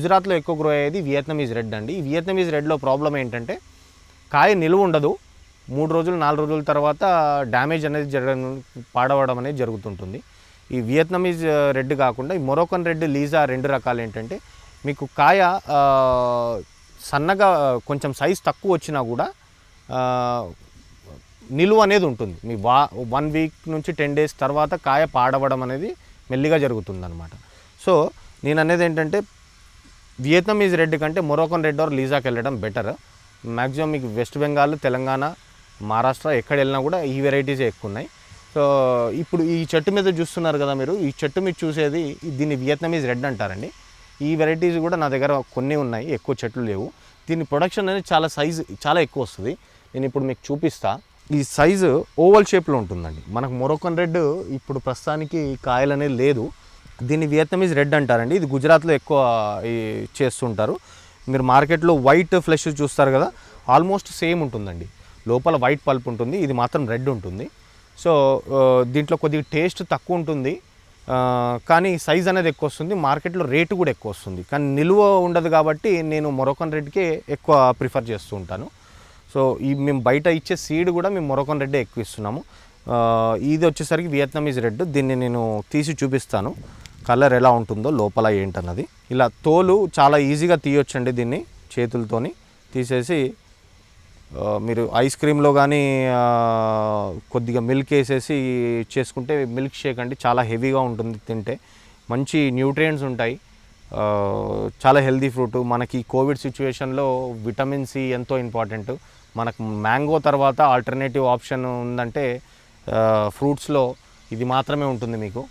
గుజరాత్లో ఎక్కువ గ్రో అయ్యేది వియత్నమీజ్ రెడ్ అండి. ఈ వియత్నమీజ్ రెడ్లో ప్రాబ్లం ఏంటంటే కాయ నిలువ ఉండదు. మూడు రోజులు నాలుగు రోజుల తర్వాత డ్యామేజ్ అనేది జరగడం పాడవడం అనేది జరుగుతుంటుంది. ఈ వియత్నమీజ్ రెడ్ uh, కాకుండా ఈ మొరోకన్ రెడ్ లీజా రెండు రకాలు ఏంటంటే మీకు కాయ సన్నగా కొంచెం సైజ్ తక్కువ వచ్చినా కూడా నిలువ అనేది ఉంటుంది. మీ వా వన్ వీక్ నుంచి టెన్ డేస్ తర్వాత కాయ పాడవడం అనేది మెల్లిగా జరుగుతుంది అనమాట సో నేను అనేది ఏంటంటే వియత్నమీస్ రెడ్ కంటే మొరోకన్ రెడ్ ఆర్ లీజాకి వెళ్ళడం బెటర్ మ్యాక్సిమం మీకు వెస్ట్ బెంగాల్ తెలంగాణ మహారాష్ట్ర ఎక్కడ వెళ్ళినా కూడా ఈ వెరైటీసే ఎక్కువ ఉన్నాయి సో ఇప్పుడు ఈ చెట్టు మీద చూస్తున్నారు కదా మీరు ఈ చెట్టు మీద చూసేది దీన్ని వియత్నమీజ్ రెడ్ అంటారండి. ఈ వెరైటీస్ కూడా నా దగ్గర కొన్ని ఉన్నాయి ఎక్కువ చెట్లు లేవు. దీని ప్రొడక్షన్ అనేది చాలా సైజు చాలా ఎక్కువ వస్తుంది. నేను ఇప్పుడు మీకు చూపిస్తా. ఈ సైజు ఓవల్ షేప్లో ఉంటుందండి. మనకు మొరొకన్ రెడ్ ఇప్పుడు ప్రస్తుతానికి కాయలు అనేది లేదు. దీన్ని వియత్నమీజ్ రెడ్ అంటారండి. ఇది గుజరాత్లో ఎక్కువ చేస్తుంటారు. మీరు మార్కెట్లో వైట్ ఫ్లెష్ చూస్తారు కదా ఆల్మోస్ట్ సేమ్ ఉంటుందండి. లోపల వైట్ పల్ప్ ఉంటుంది ఇది మాత్రం రెడ్ ఉంటుంది. సో దీంట్లో కొద్దిగా టేస్ట్ తక్కువ ఉంటుంది. కానీ సైజ్ అనేది ఎక్కువ వస్తుంది మార్కెట్లో రేటు కూడా ఎక్కువ వస్తుంది. కానీ నిలువ ఉండదు కాబట్టి నేను మొరోకన్ రెడ్కే ఎక్కువ ప్రిఫర్ చేస్తూ ఉంటాను. సో ఈ మేము బయట ఇచ్చే సీడ్ కూడా మేము మొరోకన్ రెడ్డే ఎక్కువ ఇస్తున్నాము. ఇది వచ్చేసరికి వియత్నమీజ్ రెడ్ దీన్ని నేను తీసి చూపిస్తాను. కలర్ ఎలా ఉంటుందో లోపల ఏంటన్నది. ఇలా తోలు చాలా ఈజీగా తీయొచ్చండి దీన్ని చేతులతోని. తీసేసి మీరు ఐస్ క్రీమ్లో కానీ కొద్దిగా మిల్క్ వేసేసి చేసుకుంటే మిల్క్ షేక్ అండి చాలా హెవీగా ఉంటుంది తింటే. మంచి న్యూట్రియంట్స్ ఉంటాయి. చాలా హెల్దీ ఫ్రూట్. మనకి కోవిడ్ సిచ్యువేషన్లో విటమిన్ సి ఎంతో ఇంపార్టెంట్. మనకు మ్యాంగో తర్వాత ఆల్టర్నేటివ్ ఆప్షన్ ఉందంటే ఫ్రూట్స్లో ఇది మాత్రమే ఉంటుంది మీకు.